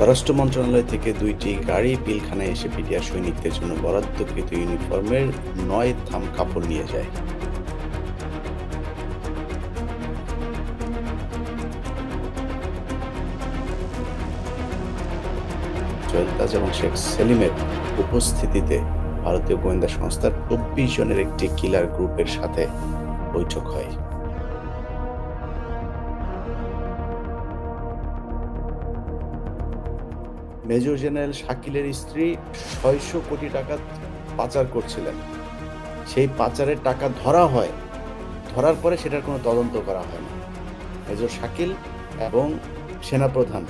স্বরাষ্ট্র মন্ত্রণালয় থেকে দুইটি গাড়ি পিলখানায় এসে পিডিআর সৈনিকদের জন্য বরাদ্দকৃত ইউনিফর্মের নয় থাম কাপড় নিয়ে যায়। এবং শেখ সেলিমের উপস্থিতিতে ভারতীয় গোয়েন্দা সংস্থার চব্বিশ জনের একটি কিলার গ্রুপের সাথে বৈঠক হয়। মেজর জেনারেল শাকিলের স্ত্রী ছয়শো কোটি টাকা পাচার করছিলেন। সেই পাচারের টাকা ধরা হয়, ধরার পরে সেটার কোনো তদন্ত করা হয় না। মেজর শাকিল এবং সেনাপ্রধান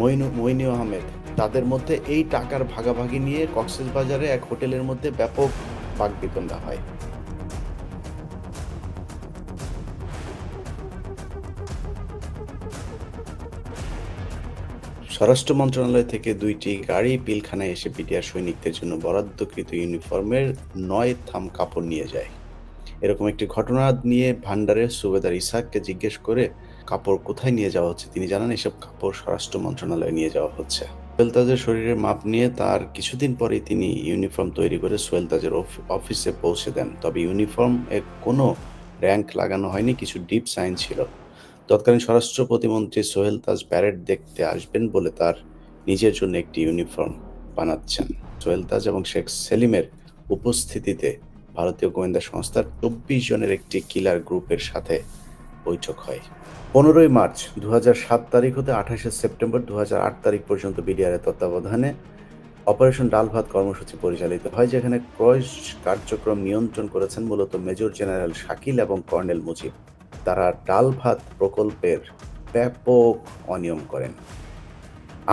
মইনু মইনু আহমেদ, তাদের মধ্যে এই টাকার ভাগাভাগি নিয়ে কক্সেস বাজারে এক হোটেলের মধ্যে ব্যাপক বাগবিতণ্ডা হয়। স্বরাষ্ট্র মন্ত্রণালয় থেকে দুইটি গাড়ি পিলখানায় এসে পিটিআর সৈনিকদের জন্য বরাদ্দকৃত ইউনিফর্মের নয় থাম কাপড় নিয়ে যায়। এরকম একটি ঘটনা নিয়ে ভান্ডারের সুবেদার ইসাককে জিজ্ঞেস করে কাপড় কোথায় নিয়ে যাওয়া হচ্ছে? তিনি জানান, এসব কাপড় স্বরাষ্ট্র মন্ত্রণালয়ে নিয়ে যাওয়া হচ্ছে। সোয়েলতাজের শরীরের মাপ নিয়ে তার কিছুদিন পরেই তিনি ইউনিফর্ম তৈরি করে সোয়েলতাজের অফ- অফিসে পৌঁছে দেন। তবে ইউনিফর্ম এর কোনো র্যাঙ্ক লাগানো হয়নি, কিছু ডিপ সাইন ছিল। তৎকালীন স্বরাষ্ট্র প্রতিমন্ত্রী সোহেল তাজ প্যারেড দেখতে আসবেন বলে তার নিজের জন্য একটি ইউনিফর্ম বানাচ্ছেন। সোহেল তাজ এবং শেখ সেলিমের উপস্থিতিতে ভারতীয় গোয়েন্দা সংস্থার চব্বিশ জনের একটি কিলার গ্রুপের সাথে বৈঠক হয়। পনেরোই মার্চ দু সাত তারিখ হতে আঠাশে সেপ্টেম্বর দু আট তারিখ পর্যন্ত বিডিআরের তত্ত্বাবধানে অপারেশন ডাল ভাত কর্মসূচি পরিচালিত হয়, যেখানে ক্রয় কার্যক্রম নিয়ন্ত্রণ করেছেন মূলত মেজর জেনারেল শাকিল এবং কর্নেল মুজিব। তারা ডাল ভাত প্রকল্পের ব্যাপক অনিয়ম করেন।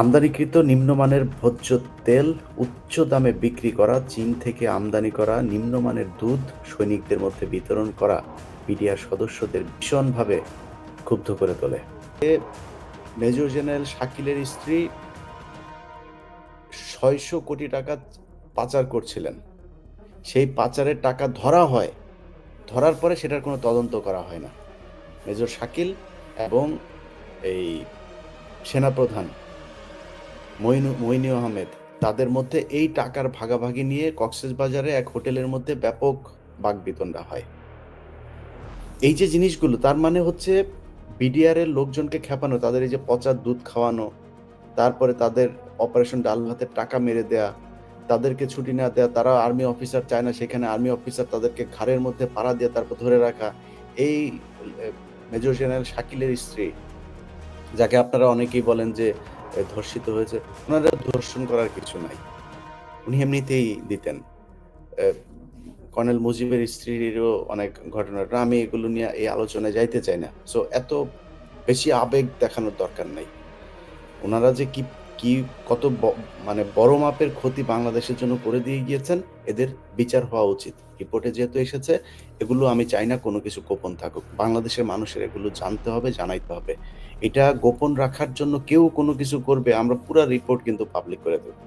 আমদানিকৃত নিম্নমানের ভোজ্য তেল উচ্চ দামে বিক্রি করা, চীন থেকে আমদানি করা, নিম্নমানের দুধ সৈনিকদের মধ্যে বিতরণ করা বিডিআর সদস্যদের ভীষণভাবে ক্ষুব্ধ করে তোলে। মেজর জেনারেল শাকিলের স্ত্রী ছয়শো কোটি টাকা পাচার করছিলেন। সেই পাচারের টাকা ধরা হয়, ধরার পরে সেটার কোনো তদন্ত করা হয় না। মেজর শাকিল এবং এই সেনাপ্রধান মইনু মইনু আহমেদ। তাদের মধ্যে এই টাকার ভাগাভাগি নিয়ে কক্সেস বাজারে এক হোটেলের মধ্যে ব্যাপক বাগবিতণ্ডা হয়। এই যে জিনিসগুলো, তার মানে হচ্ছে বিডিআর এর লোকজনকে খেপানো, তাদের এই যে পচা দুধ খাওয়ানো, তারপরে তাদের অপারেশন ডাল ভাতের টাকা মেরে দেয়া, তাদেরকে ছুটি না দেয়া, তারা আর্মি অফিসার চায় না, সেখানে আর্মি অফিসার তাদেরকে ঘাড়ের মধ্যে পাড়া দিয়ে তারপর ধরে রাখা, এই মেজর জেনারেল শাকিলের স্ত্রী, যাকে আপনারা অনেকেই বলেন যে ধর্ষিত হয়েছে, ওনারা ধর্ষণ করার কিছু নাই। উনি এমনিতেই দিতেন। কর্নেল মুজিবের স্ত্রীরও অনেক ঘটনা আমি এগুলো নিয়ে এই আলোচনায় যাইতে চাই না। সো এত বেশি আবেগ দেখানোর দরকার নাই। ওনারা যে কি কি কত মানে বড় মাপের ক্ষতি বাংলাদেশের জন্য করে দিয়ে গিয়েছেন? এদের বিচার হওয়া উচিত। রিপোর্টে যেহেতু এসেছে, এগুলো আমি চাই না কোনো কিছু গোপন থাকুক। বাংলাদেশের মানুষের এগুলো জানতে হবে, জানাইতে হবে। এটা গোপন রাখার জন্য কেউ কোনো কিছু করবে, আমরা পুরা রিপোর্ট কিন্তু পাবলিক করে দেবো।